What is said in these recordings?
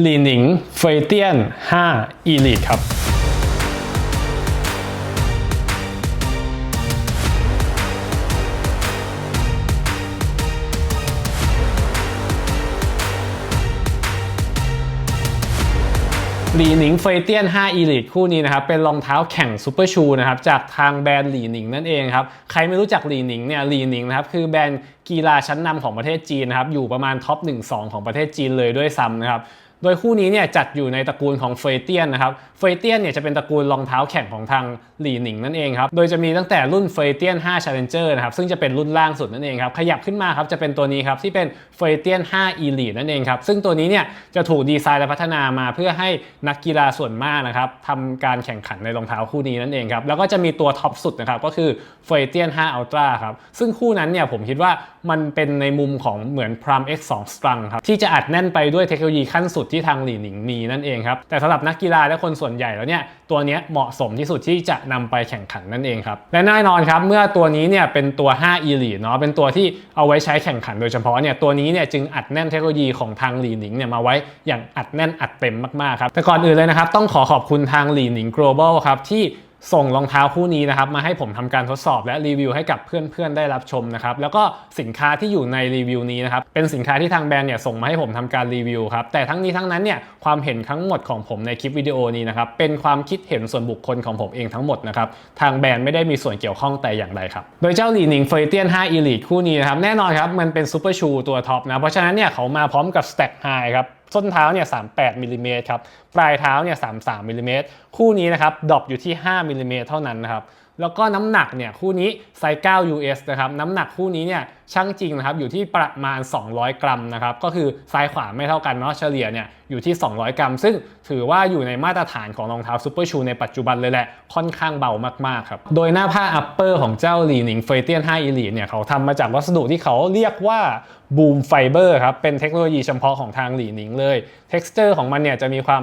หลีหนิงเฟยเตียน 5 Elite ครับหลีหนิงเฟยเตียน5 Elite คู่นี้นะครับเป็นรองเท้าแข่งซูเปอร์ชูนะครับจากทางแบรนด์หลีหนิงนั่นเองครับใครไม่รู้จักหลีหนิงเนี่ยหลีหนิงนะครับคือแบรนด์กีฬาชั้นนำของประเทศจีนนะครับอยู่ประมาณท็อป 1-2 ของประเทศจีนเลยด้วยซ้ำนะครับ โดยคู่นี้เนี่ยจัดอยู่ในตระกูลของเฟยเตียนนะครับเฟยเตียนเนี่ยจะเป็นตระกูลรองเท้าแข่งของทางหลี่หนิงนั่นเองครับ โดยจะมีตั้งแต่รุ่นเฟยเตียน5 Challenger นะครับซึ่งจะเป็นรุ่นล่างสุดนั่นเองครับขยับขึ้นมาครับจะเป็นตัวนี้ครับที่เป็นเฟยเตียน5 Elite นั่นเองครับซึ่งตัวนี้เนี่ยจะถูกดีไซน์และพัฒนามาเพื่อให้นักกีฬาส่วนมากนะครับทำการแข่งขันในรองเท้าคู่นี้นั่นเองครับแล้วก็จะมีตัวท็อปสุดนะครับก็คือเฟยเตียน5 Ultra ครับซึ่งคู่นั้นเนี่ยผมคิดว่ามันเป็นในมุมของเหมือน Pram X2 Strung ครับที่จะอัดแน่นไปด้วยเทคโนโลยีขั้นสุดที่ทางหลีหนิงมีนั่นเองครับ แต่สำหรับนักกีฬาและคนส่วนใหญ่แล้วเนี่ยตัวนี้เหมาะสมที่สุดที่จะนำไปแข่งขันนั่นเองครับ และแน่นอนครับเมื่อตัวนี้เนี่ยเป็นตัว 5 Elite เนาะเป็นตัวที่เอาไว้ใช้แข่งขันโดยเฉพาะเนี่ยตัวนี้เนี่ยจึงอัดแน่นเทคโนโลยีของทางหลีหนิงเนี่ยมาไว้อย่างอัดแน่นอัดเต็มมากๆครับแต่ก่อนอื่นเลยนะครับต้องขอขอบคุณทางหลีหนิง global ครับที่ ส่งรองเท้าคู่นี้นะครับมาให้ผมทำการทดสอบและรีวิวให้กับเพื่อนๆได้รับชมนะครับแล้วก็สินค้าที่อยู่ในรีวิวนี้นะครับเป็นสินค้าที่ทางแบรนด์เนี่ยส่งมาให้ผมทำการรีวิวครับแต่ทั้งนี้ทั้งนั้นเนี่ยความเห็นทั้งหมดของผมในคลิปวิดีโอนี้นะครับเป็นความคิดเห็นส่วนบุคคลของผมเองทั้งหมดนะครับทางแบรนด์ไม่ได้มีส่วนเกี่ยวข้องแต่อย่างใดครับโดยเจ้าหลีหนิงเฟยเตียน5 Elite คู่นี้นะครับแน่นอนครับมันเป็นซูเปอร์ชูตัวท็อปนะเพราะฉะนั้นเนี่ยเขามาพร้อมกับ Stack High ครับ ส้นเท้าเนี่ย38มิลลิเมตรครับ ปลายเท้าเนี่ย33มิลลิเมตร คู่นี้นะครับดรอปอยู่ที่ 5มิลลิเมตรเท่านั้นนะครับ แล้วก็น้ำหนักเนี่ยคู่นี้ไซส์9 US นะครับน้ำหนักคู่นี้เนี่ยช่างจริงนะครับอยู่ที่ประมาณ 200 กรัมนะครับก็คือซ้ายขวาไม่เท่ากันเนาะเฉลี่ยเนี่ยอยู่ที่ 200 กรัม ซึ่งถือว่าอยู่ในมาตรฐานของรองเท้าซูเปอร์ชูในปัจจุบันเลยแหละค่อนข้างเบามากๆครับโดยหน้าผ้าอัปเปอร์ของเจ้าหลีหนิงเฟยเตียน5 Elite เนี่ยเขาทำมาจากวัสดุที่เขาเรียกว่าบูมไฟเบอร์ครับเป็นเทคโนโลยีเฉพาะของทางหลีหนิงเลย texture ของมันเนี่ยจะมีความ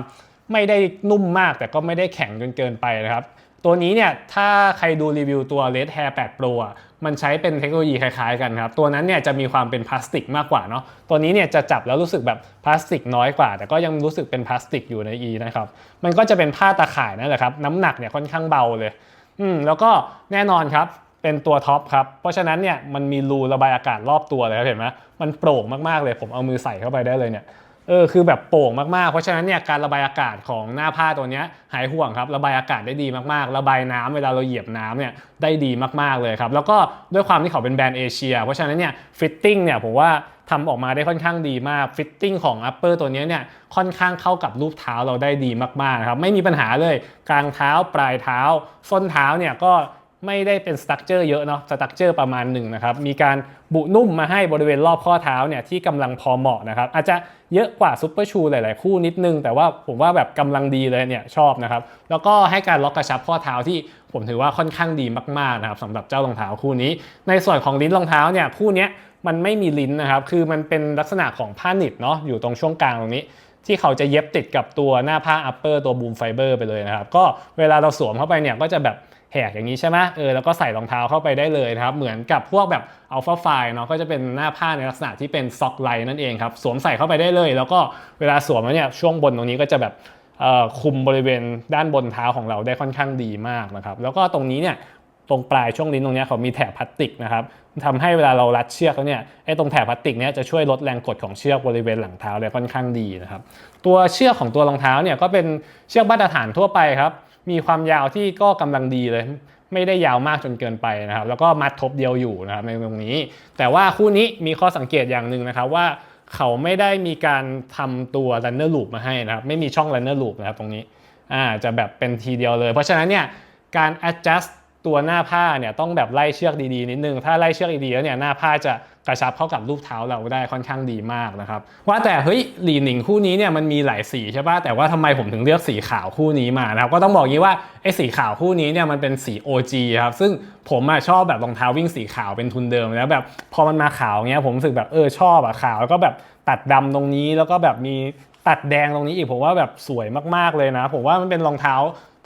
ไม่ได้นุ่มมากแต่ก็ไม่ได้แข็งจนเกินไปนะครับ ตัวนี้เนี่ยถ้าใครดูรีวิวตัว Red Hair 8 Pro อะมันใช้เป็นเทคโนโลยีคล้ายๆกันครับ ตัวนั้นเนี่ยจะมีความเป็นพลาสติกมากกว่าเนาะตัวนี้เนี่ยจะจับแล้วรู้สึกแบบพลาสติกน้อยกว่า แต่ก็ยังรู้สึกเป็นพลาสติกอยู่ใน E นะครับ มันก็จะเป็นผ้าตาข่ายนั่นแหละครับ น้ำหนักเนี่ยค่อนข้างเบาเลย อืมแล้วก็แน่นอนครับเป็นตัวท็อปครับ เพราะฉะนั้นเนี่ยมันมีรูระบายอากาศรอบตัวเลยครับเห็นไหมมันโปร่งมากๆเลย ผมเอามือใส่เข้าไปได้เลยเนี่ย เออคือแบบโป่งมากๆ เพราะฉะนั้นเนี่ยการระบายอากาศของหน้าผ้าตัวนี้หายห่วงครับระบายอากาศได้ดีมากๆ ระบายน้ำเวลาเราเหยียบน้ำเนี่ยได้ดีมากๆเลยครับแล้วก็ด้วยความที่เขาเป็นแบรนด์เอเชีย เพราะฉะนั้นเนี่ยฟิตติ้งเนี่ยผมว่าทำออกมาได้ค่อนข้างดีมากฟิตติ้งของ upper ตัวนี้เนี่ยค่อนข้างเข้ากับรูปเท้าเราได้ดีมากๆครับไม่มีปัญหาเลยกลางเท้าปลายเท้าส้นเท้าเนี่ยก็ ไม่ได้เป็นสตั๊กเจอร์เยอะเนาะสตั๊กเจอร์ประมาณหนึ่งนะครับ มีการบุนุ่มมาให้บริเวณรอบข้อเท้าเนี่ยที่กำลังพอเหมาะนะครับ อาจจะเยอะกว่าซุปเปอร์ชูหลาย ๆ คู่นิดนึง แต่ว่าผมว่าแบบกำลังดีเลยเนี่ยชอบนะครับ แล้วก็ให้การล็อกกระชับข้อเท้าที่ผมถือว่าค่อนข้างดีมาก ๆ นะครับสำหรับเจ้ารองเท้าคู่นี้ ในส่วนของลิ้นรองเท้าเนี่ยคู่นี้มันไม่มีลิ้นนะครับ คือมันเป็นลักษณะของผ้าหนิบเนาะอยู่ตรงช่วงกลางตรงนี้ที่เขาจะเย็บติดกับตัวหน้าผ้า upper ตัวบูมไฟเบอร์ไปเลยนะครับ ก็เวลาเราสวมเข้าไปเนี่ยก็จะแบบ แหกอย่างนี้ใช่ไหมเออแล้วก็ใส่รองเท้าเข้าไปได้เลยนะครับ เหมือนกับพวกแบบอัลฟาไฟเนาะก็จะเป็นหน้าผ้าในลักษณะที่เป็นซ็อกไลนั่นเองครับ สวมใส่เข้าไปได้เลย แล้วก็เวลาสวมแล้วเนี่ยช่วงบนตรงนี้ก็จะแบบคุมบริเวณด้านบนเท้าของเราได้ค่อนข้างดีมากนะครับ แล้วก็ตรงนี้เนี่ยตรงปลายช่วงลิ้นตรงเนี้ยเขามีแถบพลาสติกนะครับทำให้เวลาเรารัดเชือกแล้วเนี่ยไอ้ตรงแถบพลาสติกเนี้ยจะช่วยลดแรงกดของเชือกบริเวณหลังเท้าได้ค่อนข้างดีนะครับ ตัวเชือกของตัวรองเท้าเนี่ยก็เป็นเชือกมาตรฐานทั่วไปครับ มีความยาวที่ก็กำลังดีเลย ไม่ได้ยาวมากจนเกินไปนะครับ แล้วก็มัดทบเดียวอยู่นะครับในตรงนี้ แต่ว่าคู่นี้มีข้อสังเกตอย่างหนึ่งนะครับว่าเขาไม่ได้มีการทำตัว runner loop มาให้นะครับ ไม่มีช่อง runner loop นะครับตรงนี้อ่าจะแบบเป็นทีเดียวเลย เพราะฉะนั้นเนี่ยการ adjust ตัวหน้าผ้าเนี่ยต้องแบบไล่เชือกดีๆนิดนึง ถ้าไล่เชือกดีๆแล้วเนี่ยหน้าผ้าจะ กระชับเข้ากับรูปเท้าเราได้ค่อนข้างดีมากนะครับ ว่าแต่เฮ้ยหลีหนิงคู่นี้เนี่ยมันมีหลายสีใช่ป่ะแต่ว่าทำไมผมถึงเลือกสีขาวคู่นี้มานะครับก็ต้องบอกงี้ว่าไอ้สีขาวคู่นี้เนี่ยมันเป็นสี OG ครับซึ่งผมอะชอบแบบรองเท้าวิ่งสีขาวเป็นทุนเดิมแล้วแบบพอมันมาขาวเงี้ยผมรู้สึกแบบเออชอบอะขาวแล้วก็แบบตัดดำตรงนี้แล้วก็แบบมีตัดแดงตรงนี้อีกผมว่าแบบสวยมากๆเลยนะ ผมว่ามันเป็นรองเท้า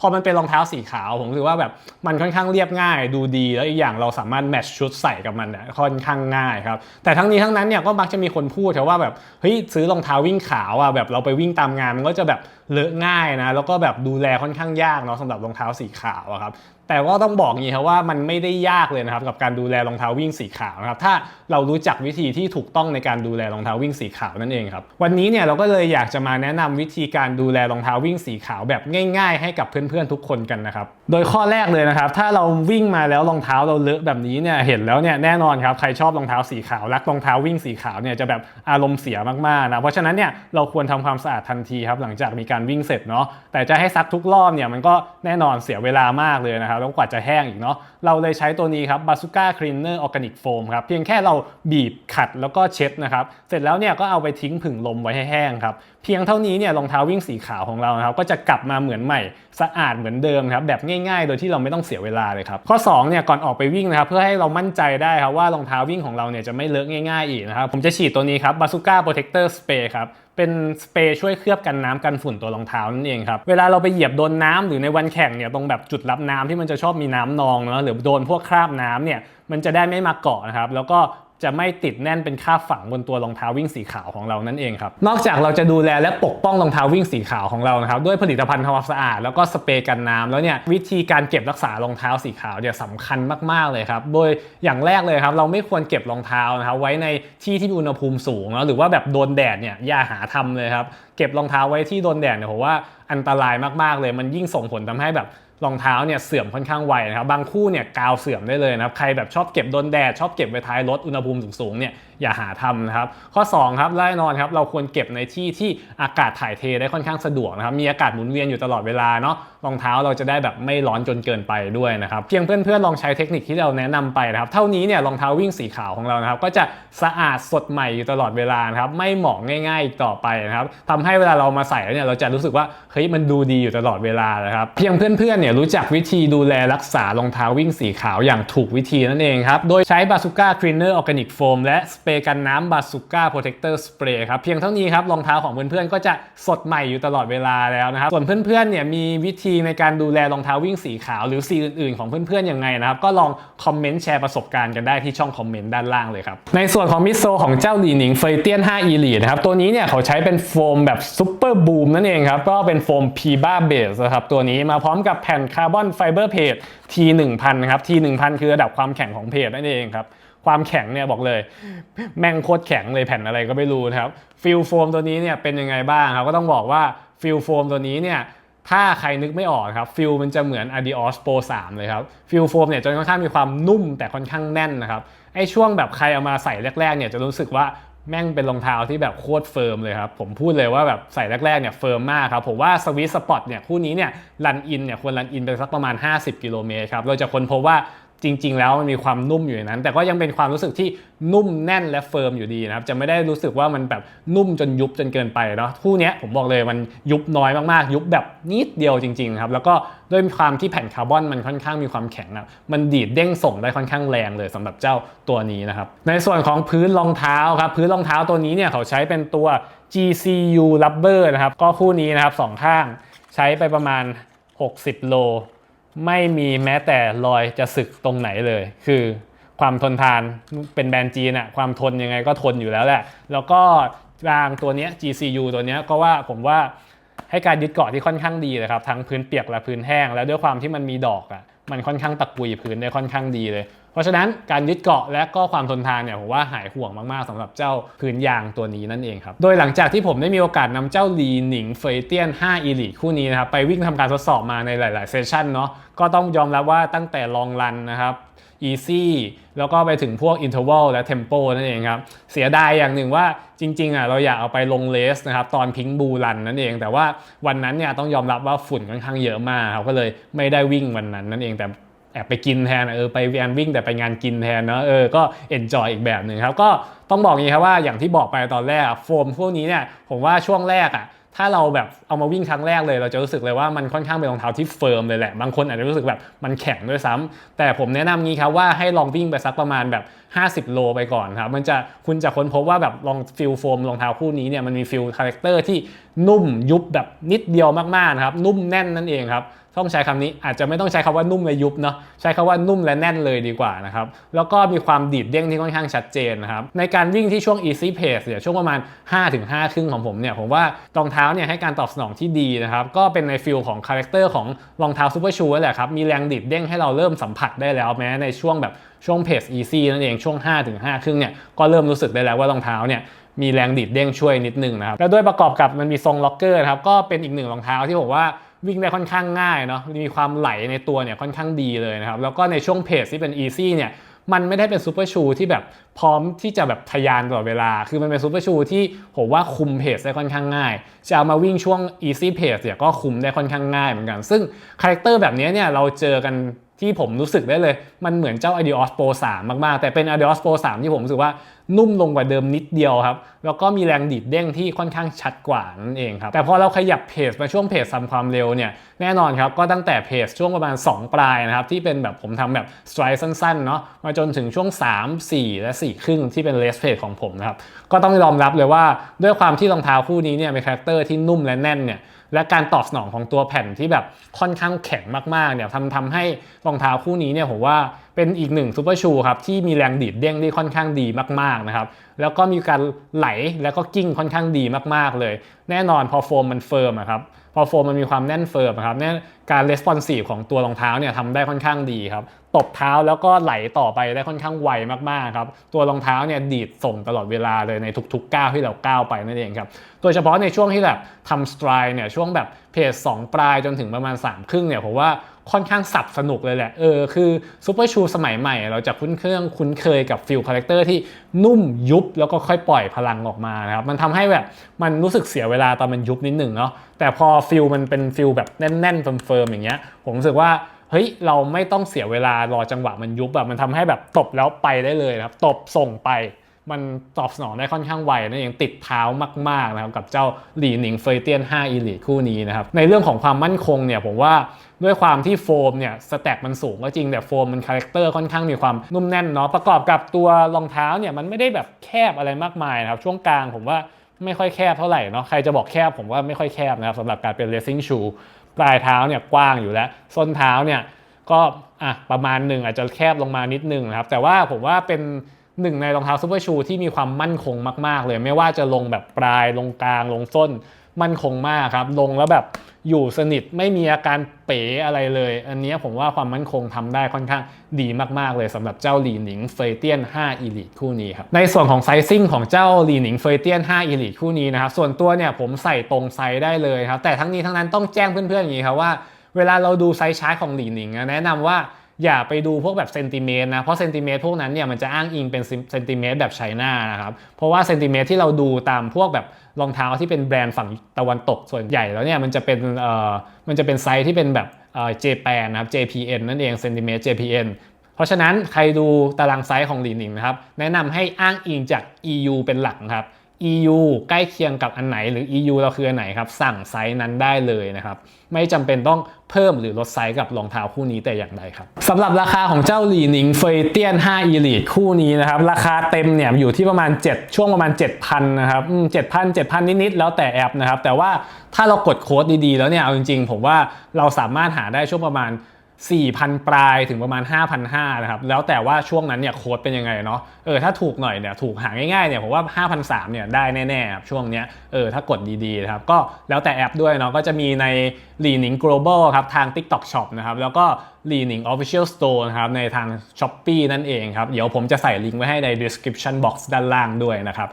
พอมันเป็นรองเท้าสีขาวผมรู้สึกว่าแบบมันค่อนข้างเรียบง่าย ดูดีแล้วอีกอย่างเราสามารถแมทช์ชุดใส่กับมันเนี่ยค่อนข้างง่ายครับแต่ทั้งนี้ทั้งนั้นเนี่ยก็มักจะมีคนพูดแต่ว่าแบบเฮ้ยซื้อรองเท้าวิ่งขาวอะแบบเราไปวิ่งตามงานมันก็จะแบบเลอะง่ายนะแล้วก็แบบดูแลค่อนข้างยากเนาะสำหรับรองเท้าสีขาวอะครับ แต่ก็ต้องบอกอย่างนี้ครับว่ามันไม่ได้ยากเลยนะครับกับการดูแลรองเท้าวิ่งสีขาวนะครับถ้าเรารู้จักวิธีที่ถูกต้องในการดูแลรองเท้าวิ่งสีขาวนั่นเองครับวันนี้เนี่ยเราก็เลยอยากจะมาแนะนำวิธีการดูแลรองเท้าวิ่งสีขาวแบบง่าย ๆ ให้กับเพื่อนๆทุกคนกันนะครับโดยข้อแรกเลยนะครับถ้าเราวิ่งมาแล้วรองเท้าเราเลอะแบบนี้เนี่ยเห็นแล้วเนี่ยแน่นอนครับใครชอบรองเท้าสีขาวรักรองเท้าวิ่งสีขาวเนี่ยจะแบบอารมณ์เสียมากๆนะเพราะฉะนั้นเนี่ยเราควรทำความสะอาดทันทีครับหลังจากมีการวิ่งเสร็จเนาะแต่จะให้ซักทุกรอบเนี่ยมันก็แน่นอนเสียเวลามากเลยนะครับแล้วกว่าจะแห้งอีกเนาะเราเลยใช้ตัวนี้ครับ Bazooka Cleaner Organic Foam ครับเพียงแค่เราบีบขัดแล้วก็เช็ดนะครับเสร็จแล้วเนี่ยก็เอาไปทิ้งผึ่งลมไว้ให้แห้งครับเพียงเท่านี้เนี่ยรองเท้าวิ่งสีขาวของเรานะครับก็จะกลับมาเหมือนใหม่สะอาดเหมือนเดิมครับแบบง่ายๆ โดยที่เราไม่ต้องเสียเวลาเลยครับข้อ2เนี่ยก่อนออกไปวิ่งนะครับเพื่อให้เรามั่นใจได้ครับว่ารองเท้าวิ่งของเราเนี่ยจะไม่เลอะง่าย ๆอีกนะครับผมจะฉีดตัวนี้ครับ Bazooka Protector Spray ครับ เป็นสเปรย์ช่วยเคลือบกันน้ำกันฝุ่นตัวรองเท้านั่นเองครับ เวลาเราไปเหยียบโดนน้ำหรือในวันแข่งเนี่ยตรงแบบจุดรับน้ำที่มันจะชอบมีน้ำนองเนาะหรือโดนพวกคราบน้ำเนี่ยมันจะได้ไม่มาเกาะนะครับแล้วก็ จะไม่ติดแน่นเป็นคราบฝังบนตัวรองเท้าวิ่งสีขาวของเรานั่นเองครับ นอกจากเราจะดูแลและปกป้องรองเท้าวิ่งสีขาวของเรานะครับด้วยผลิตภัณฑ์ทำความสะอาดแล้วก็สเปรย์กันน้ำแล้วเนี่ยวิธีการเก็บรักษารองเท้าสีขาวเนี่ยสำคัญมากๆเลยครับโดยอย่างแรกเลยครับเราไม่ควรเก็บรองเท้านะครับไว้ในที่ที่มีอุณหภูมิสูงนะหรือว่าแบบโดนแดดเนี่ยอย่าหาทำเลยครับเก็บรองเท้าไว้ที่โดนแดดเนี่ยผมว่าอันตรายมากๆเลย มันยิ่งส่งผลทำให้แบบ รองเท้าเนี่ยเสื่อมค่อนข้างไวนะครับบางคู่เนี่ยกาวเสื่อมได้เลยนะครับใครแบบชอบเก็บโดนแดดชอบเก็บไว้ท้ายรถอุณหภูมิสูงๆเนี่ยอย่าหาทำนะครับข้อ2ครับแน่นอนครับเราควรเก็บในที่ที่อากาศถ่ายเทได้ค่อนข้างสะดวกนะครับมีอากาศหมุนเวียนอยู่ตลอดเวลาเนาะรองเท้าเราจะได้แบบไม่ร้อนจนเกินไปด้วยนะครับเพียงเพื่อนๆลองใช้เทคนิคที่เราแนะนำไปนะครับเท่านี้เนี่ยรองเท้าวิ่งสีขาวของเรานะครับก็จะสะอาดสดใหม่อยู่ตลอดเวลานะครับไม่หมองง่ายๆต่อไปนะครับทำให้เวลาเรามาใส่แล้วเนี่ยเราจะรู้สึกว่าเฮ้ยมันดูดีอยู่ตลอดเวลานะครับเพียงเพื่อนๆเนี่ยเนี่ยรู้จักวิธีดูแลรักษารองเท้าวิ่งสีขาวอย่างถูกวิธีนั่นเองครับ โดยใช้ Bazooka Cleaner Organic Foam และสเปรย์กันน้ำ Bazooka Protector Spray ครับ เพียงเท่านี้ครับรองเท้าของเพื่อนๆก็จะสดใหม่อยู่ตลอดเวลาแล้วนะครับ ส่วนเพื่อนๆเนี่ยมีวิธีในการดูแลรองเท้าวิ่งสีขาวหรือสีอื่นๆของเพื่อนๆยังไงนะครับก็ลองคอมเมนต์แชร์ประสบการณ์กันได้ที่ช่องคอมเมนต์ด้านล่างเลยครับในส่วนของมิโซของเจ้าหลีหนิงเฟยเตียน5 Elite นะครับตัวนี้เนี่ยเขาใช้เป็นโฟมแบบซูเปอร์บูมนั่นเองครับก็เป็นโฟม p ีบ้าเบสครับตัวนี้มาพร้อมกับแผ่นคาร์บอนไฟเบอร์เพจ T1000 นะครับ T1000 คือระดับความแข็งของเพจนั่นเองครับความแข็งเนี่ยบอกเลย แม่งโคตรแข็งเลยแผ่นอะไรก็ไม่รู้นะครับฟิลโฟมตัวนี้เนี่ยเป็นยังไงบ้างครับก็ต้องบอกว่าฟิลโฟมตัวนี้เนี่ยถ้าใครนึกไม่ออกครับฟิลมันจะเหมือน Adios Pro 3 เลยครับฟิลโฟมเนี่ยจะค่อนข้างมีความนุ่มแต่ค่อนข้างแน่นนะครับไอ้ช่วงแบบใครเอามาใส่แรกๆเนี่ยจะรู้สึกว่า แม่งเป็นรองเท้าที่แบบโคตรเฟิร์มเลยครับ ผมพูดเลยว่าแบบใส่แรกๆเนี่ยเฟิร์มมากครับผมว่าสวิสสปอตเนี่ยคู่นี้เนี่ยรันอินเนี่ยควรรันอินไปสักประมาณ 50 กิโลเมตรครับเราจะค้นพบว่า จริง ๆ แล้วมันมีความนุ่มอยู่ในนั้น แต่ก็ยังเป็นความรู้สึกที่นุ่มแน่นและเฟิร์มอยู่ดีนะครับจะไม่ได้รู้สึกว่ามันแบบนุ่มจนยุบจนเกินไปเนาะคู่นี้ผมบอกเลยมันยุบน้อยมากๆ ยุบแบบนิดเดียวจริงๆครับแล้วก็ด้วยความที่แผ่นคาร์บอนมันค่อนข้างมีความแข็งนะมันดีดเด้งส่งได้ค่อนข้างแรงเลยสำหรับเจ้าตัวนี้นะครับในส่วนของพื้นรองเท้าครับพื้นรองเท้าตัวนี้เนี่ยเขาใช้เป็นตัว GCU rubber นะครับก็คู่นี้นะครับสองข้างใช้ไปประมาณ 60 โล ไม่มีแม้แต่รอยจะสึกตรงไหนเลย คือความทนทานเป็นแบรนด์จีนอะความทนยังไงก็ทนอยู่แล้วแหละ แล้วก็รางตัวเนี้ย GCU ตัวเนี้ยก็ว่าผมว่าให้การยึดเกาะที่ค่อนข้างดีเลยครับ ทั้งพื้นเปียกและพื้นแห้ง แล้วด้วยความที่มันมีดอกอะมันค่อนข้างตะกุยพื้นได้ค่อนข้างดีเลย เพราะฉะนั้นการยึดเกาะและก็ความทนทานเนี่ยผมว่าหายห่วงมากๆสำหรับเจ้าพื้นยางตัวนี้นั่นเองครับ โดยหลังจากที่ผมได้มีโอกาสนำเจ้าลีหนิงเฟยเตียน5 Elite คู่นี้นะครับไปวิ่งทำการทดสอบมาในหลาย ๆ เซสชันเนาะก็ต้องยอมรับว่าตั้งแต่ลองรันนะครับ easy แล้วก็ไปถึงพวก interval และ tempo นั่นเองครับ เสียดายอย่างหนึ่งว่าจริงๆอะเราอยากเอาไปลงเลสนะครับตอนพิงบูรันนั่นเอง แต่ว่าวันนั้นเนี่ยต้องยอมรับว่าฝุ่นค่อนข้างเยอะมากครับก็เลยไม่ได้วิ่งวันนั้นนั่นเองแต่ แอบไปกินแทนเออไปงานวิ่งแต่ไปงานกินแทนเนาะเออก็ enjoy อีกแบบหนึ่งครับ ก็ต้องบอกงนี้ครับว่าอย่างที่บอกไปตอนแรกโฟมพวกนี้เนี่ยผมว่าช่วงแรกอะถ้าเราแบบเอามาวิ่งครั้งแรกเลย เราจะรู้สึกเลยว่ามันค่อนข้างเป็นรองเท้าที่เฟิร์มเลยแหละ บางคนอาจจะรู้สึกแบบมันแข็งด้วยซ้ำแต่ผมแนะนำงี้ครับว่าให้ลองวิ่งไปสักประมาณแบบ 50 โลไปก่อนครับ มันจะคุณจะค้นพบว่าแบบลองฟิลโฟมรองเท้าคู่นี้เนี่ยมันมีฟิลคาแรคเตอร์ที่นุ่มยุบแบบนิดเดียวมากๆนะครับนุ่มแน่นนั่นเองครับต้องใช้คำนี้อาจจะไม่ต้องใช้คำว่านุ่มและยุบเนาะใช้คำว่านุ่มและแน่นเลยดีกว่านะครับแล้วก็มีความดีดเด้งที่ค่อนข้างชัดเจนนะครับในการวิ่งที่ช่วง easy pace เนี่ยช่วงประมาณ 5-5 ครึ่งของผมเนี่ยผมว่ารองเท้าเนี่ยให้การตอบสนองที่ดีนะครับก็เป็นในฟิลของคาแรคเตอร์ของรองเท้าซูเปอร์ชูแหละครับมีแรงดีดเด้งให้เราเริ่มสัมผัสได้แล้วแม้ในช่วงแบบช่วงเพจ easy นั่นเองช่วง 5-5 ครึ่งเนี่ยก็เริ่มรู้สึกได้แล้วว่ารองเท้าเนี่ย มีแรงดีดเด้งช่วยนิดนึงนะครับ แล้วด้วยประกอบกับมันมีทรงล็อกเกอร์นะครับ ก็เป็นอีกหนึ่งรองเท้าที่ผมว่าวิ่งได้ค่อนข้างง่ายเนาะ มีความไหลในตัวเนี่ยค่อนข้างดีเลยนะครับ แล้วก็ในช่วงเพจที่เป็น easy เนี่ย มันไม่ได้เป็นซูเปอร์ชูที่แบบพร้อมที่จะแบบทะยานตลอดเวลา คือมันเป็นซูเปอร์ชูที่ผมว่าคุมเพจได้ค่อนข้างง่าย จะเอามาวิ่งช่วง easy pace เนี่ยก็คุมได้ค่อนข้างง่ายเหมือนกัน ซึ่งคาแรคเตอร์แบบนี้เนี่ยเราเจอกันที่ผมรู้สึกได้เลย มันเหมือนเจ้า Adios Pro 3 มาก ๆ แต่เป็น Adios Pro 3 ที่ผมรู้สึกว่านุ่มลงกว่าเดิมนิดเดียวครับ แล้วก็มีแรงดีดเด้งที่ค่อนข้างชัดกว่านั่นเองครับ แต่พอเราขยับเพจมาช่วงเพจทำความเร็วเนี่ย แน่นอนครับ ก็ตั้งแต่เพจช่วงประมาณ 2 ปลายนะครับ ที่เป็นแบบผมทำแบบสไตร์สั้นๆเนาะ มาจนถึงช่วง 3 4 และ4ครึ่งที่เป็นเลสเพจของผมนะครับ ก็ต้องยอมรับเลยว่าด้วยความที่รองเท้าคู่นี้เนี่ยมีคาแรคเตอร์ที่นุ่มและแน่นเนี่ยและการตอบสนองของตัวแผ่นที่แบบค่อนข้างแข็งมากๆเนี่ยทำทำให้รองเท้าคู่นี้เนี่ยผมว่า เป็นอีกหนึ่งซูเปอร์ชูครับที่มีแรงดีดเด้งที่ค่อนข้างดีมากๆนะครับแล้วก็มีการไหลแล้วก็กิ้งค่อนข้างดีมากๆเลย แน่นอนพอโฟมมันเฟิร์มครับพอโฟมมันมีความแน่นเฟิร์มครับเนี่การレスปอนซีฟของตัวรองเท้าเนี่ยทำได้ค่อนข้างดีครับตบเท้าแล้วก็ไหลต่อไปได้ค่อนข้างไวมากๆครับตัวรองเท้าเนี่ยดีดส่งตลอดเวลาเลยในทุกๆก้าวที่เราก้าวไปนั่นเองครับโดยเฉพาะในช่วงที่แบบทำสไตร์เนี่ยช่วงแบบเพจ2ปลายจนถึงประมาณ3ครึ่งเนี่ยผมว่า ค่อนข้างสับสนุกเลยแหละ เออ คือซูเปอร์ชูสมัยใหม่ เราจะคุ้นเครื่องคุ้นเคยกับฟิลคาแรคเตอร์ที่นุ่มยุบแล้วก็ค่อยปล่อยพลังออกมานะครับ มันทำให้แบบมันรู้สึกเสียเวลาตอนมันยุบนิดหนึ่งเนาะ แต่พอฟิลมันเป็นฟิลแบบแน่นๆเฟิร์มๆอย่างเงี้ย ผมรู้สึกว่าเฮ้ยเราไม่ต้องเสียเวลารอจังหวะมันยุบแบบมันทำให้แบบตบแล้วไปได้เลยนะครับ ตบส่งไป มันตอบสนองได้ค่อนข้างไวนั่นเองติดเท้ามากๆนะครับกับเจ้าหลีหนิงเฟยเตียน5 e l i t e คู่นี้นะครับในเรื่องของความมั่นคงเนี่ยผมว่าด้วยความที่โฟมเนี่ยสแต็กมันสูงก็จริงแต่โฟมมันคาแรคเตอร์ค่อนข้างมีความนุ่มแน่นเนาะประกอบกับตัวรองเท้าเนี่ยมันไม่ได้แบบแคบอะไรมากมายนะครับช่วงกลางผมว่าไม่ค่อยแคบเท่าไหร่เนาะใครจะบอกแคบผมว่าไม่ค่อยแคบนะครับสำหรับการเป็น racing shoe ปลายเท้าเนี่ยกว้างอยู่แล้วส้นเท้าเนี่ยก็อะประมาณหนึ่งอาจจะแคบลงมานิดนึงนะครับแต่ว่าผมว่าเป็น หนึ่งในรองเท้าซูเปอร์ชูที่มีความมั่นคงมาก ๆ เลยไม่ว่าจะลงแบบปลายลงกลางลงส้น มั่นคงมากครับ ลงแล้วแบบอยู่สนิทไม่มีอาการเป๋อะไรเลย อันนี้ผมว่าความมั่นคงทำได้ค่อนข้างดีมาก ๆ เลยสำหรับเจ้าลีหนิงเฟยเตียน5 Elite คู่นี้ครับในส่วนของไซซิ่งของเจ้าลีหนิงเฟยเตียน5 Elite คู่นี้นะครับส่วนตัวเนี่ยผมใส่ตรงไซส์ได้เลยครับแต่ทั้งนี้ทั้งนั้นต้องแจ้งเพื่อนๆอย่างนี้ครับว่า เวลาเราดูไซส์ชาร์ตของหลีหนิงแนะนำว่า อย่าไปดูพวกแบบเซนติเมตรนะ เพราะเซนติเมตรพวกนั้นเนี่ยมันจะอ้างอิงเป็นเซนติเมตรแบบไชน่านะครับ เพราะว่าเซนติเมตรที่เราดูตามพวกแบบรองเท้าที่เป็นแบรนด์ฝั่งตะวันตกส่วนใหญ่แล้วเนี่ยมันจะเป็นเอ่อมันจะเป็นไซส์ที่เป็นแบบเอ่อ JPN นะครับ JPN นั่นเองเซนติเมตร JPN เพราะฉะนั้นใครดูตารางไซส์ของหลีหนิงนะครับแนะนำให้อ้างอิงจาก EU เป็นหลักครับ EU ใกล้เคียงกับอันไหนหรือ EU เราคืออันไหนครับ สั่งไซส์นั้นได้เลยนะครับ ไม่จำเป็นต้องเพิ่มหรือลดไซส์กับรองเท้าคู่นี้แต่อย่างใดครับสำหรับราคาของเจ้าหลีหนิงเฟยเตียน 5 Elite คู่นี้นะครับ ราคาเต็มเนี่ยอยู่ที่ประมาณ 7 ช่วงประมาณ 7,000 นะครับ 7,000 7,000 นิดๆ แล้วแต่แอปนะครับ แต่ว่าถ้าเรากดโค้ดดีๆ แล้วเนี่ย เอาจริงๆ ผมว่าเราสามารถหาได้ช่วงประมาณ 4,000 ปลายถึงประมาณ 5,500นะครับแล้วแต่ว่าช่วงนั้นเนี่ยโค้ดเป็นยังไงเนาะเออถ้าถูกหน่อยเนี่ยถูกหาง่ายๆเนี่ยผมว่า 5,300เนี่ยได้แน่ๆครับช่วงเนี้ยเออถ้ากดดีๆนะครับก็แล้วแต่แอปด้วยเนาะก็จะมีใน l i n i n g Global ครับทาง TikTok Shop นะครับแล้วก็ l i n i n g Official Store นะครับในทาง Shopee นั่นเองครับเดี๋ยวผมจะใส่ลิงก์ไว้ให้ใน description box ด้านล่างด้วยนะครับ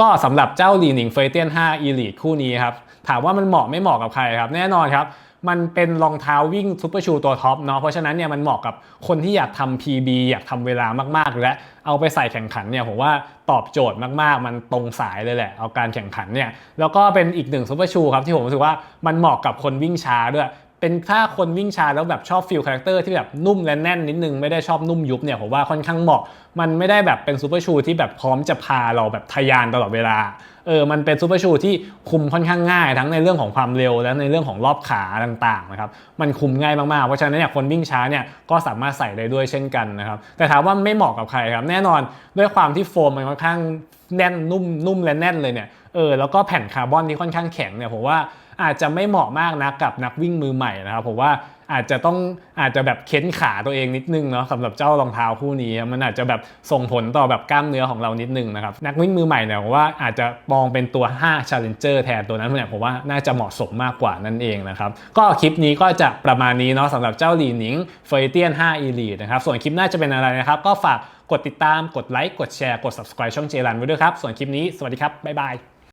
ก็สำหรับเจ้า l i n i n g f e i t i a n 5 Elite คู่นี้ครับถามว่ามันเหมาะไม่เหมาะกับใครครับแน่นอนครับ มันเป็นรองเท้าวิ่งซูเปอร์ชูตัวท็อปเนาะเพราะฉะนั้นเนี่ยมันเหมาะกับคนที่อยากทำ PB อยากทำเวลามากๆ และเอาไปใส่แข่งขันเนี่ยผมว่าตอบโจทย์มากๆ มันตรงสายเลยแหละ เอาการแข่งขันเนี่ยแล้วก็เป็นอีกหนึ่งซูเปอร์ชูครับที่ผมรู้สึกว่ามันเหมาะกับคนวิ่งช้าด้วย เป็นถ้าคนวิ่งช้าแล้วแบบชอบฟิลคาแรคเตอร์ที่แบบนุ่มและแน่นนิดนึงไม่ได้ชอบนุ่มยุบเนี่ยผมว่าค่อนข้างเหมาะ มันไม่ได้แบบเป็นซูเปอร์ชูที่แบบพร้อมจะพาเราแบบทะยานตลอดเวลาเออมันเป็นซูเปอร์ชูที่คุมค่อนข้างง่าย ทั้งในเรื่องของความเร็วและในเรื่องของรอบขาต่างๆนะครับมันคุมง่ายมากๆ เพราะฉะนั้นเนี่ยคนวิ่งช้าเนี่ยก็สามารถใส่ได้ด้วยเช่นกันนะครับแต่ถามว่าไม่เหมาะกับใครครับแน่นอนด้วยความที่โฟมมันค่อนข้างแน่นนุ่มนุ่มและแน่นเลยเนี่ย เออแล้วก็แผ่นคาร์บอนที่ค่อนข้างแข็งเนี่ยผมว่าอาจจะไม่เหมาะมากนะกับนักวิ่งมือใหม่นะครับผมว่า อาจจะต้องอาจจะแบบเค้นขาตัวเองนิดนึงเนาะสำหรับเจ้ารองเท้าคู่นี้ มันอาจจะแบบส่งผลต่อแบบกล้ามเนื้อของเรานิดนึงนะครับ นักวิ่งมือใหม่เนี่ยผมว่าอาจจะมองเป็นตัว 5 Challenger แทนตัวนั้นเนี่ยผมว่าน่าจะเหมาะสมมากกว่านั่นเองนะครับ ก็คลิปนี้ก็จะประมาณนี้เนาะสำหรับเจ้าหลีหนิงเฟยเตียน5 Elite นะครับ ส่วนคลิปหน้าจะเป็นอะไรนะครับ ก็ฝากกดติดตามกดไลค์กดแชร์กด subscribe ช่องเจรันไว้ด้วยครับ ส่วนคลิปนี้สวัสดีครับบ๊ายบาย